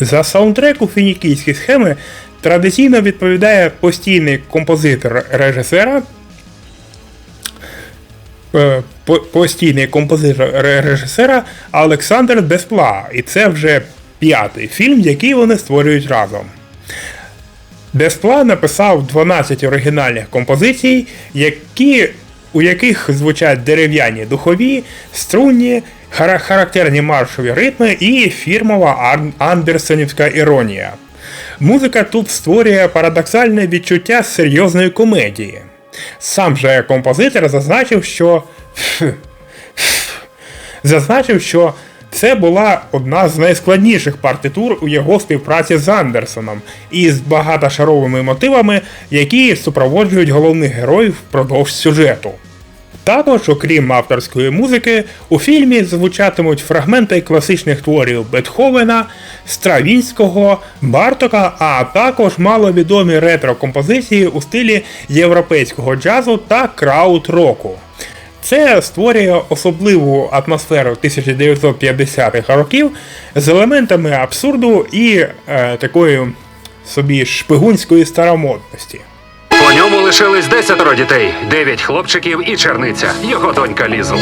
За саундтрек у фінікійській схеми традиційно відповідає постійний композитор режисера. е, Постійний композитор режисера Олександр Деспла. І це вже п'ятий фільм, який вони створюють разом. Деспла написав 12 оригінальних композицій, які, у яких звучать дерев'яні духові, струнні, хара- характерні маршові ритми і фірмова ан- андерсонівська іронія. Музика тут створює парадоксальне відчуття серйозної комедії. Сам же композитор зазначив, що зазначив, що це була одна з найскладніших партитур у його співпраці з Андерсоном із багатошаровими мотивами, які супроводжують головних героїв впродовж сюжету. Також, окрім авторської музики, у фільмі звучатимуть фрагменти класичних творів Бетховена, Стравінського, Бартока, а також маловідомі ретро-композиції у стилі європейського джазу та краут-року. Це створює особливу атмосферу 1950-х років з елементами абсурду і е, такої собі шпигунської старомодності. Ньому лишились десятеро дітей, дев'ять хлопчиків і черниця, його донька за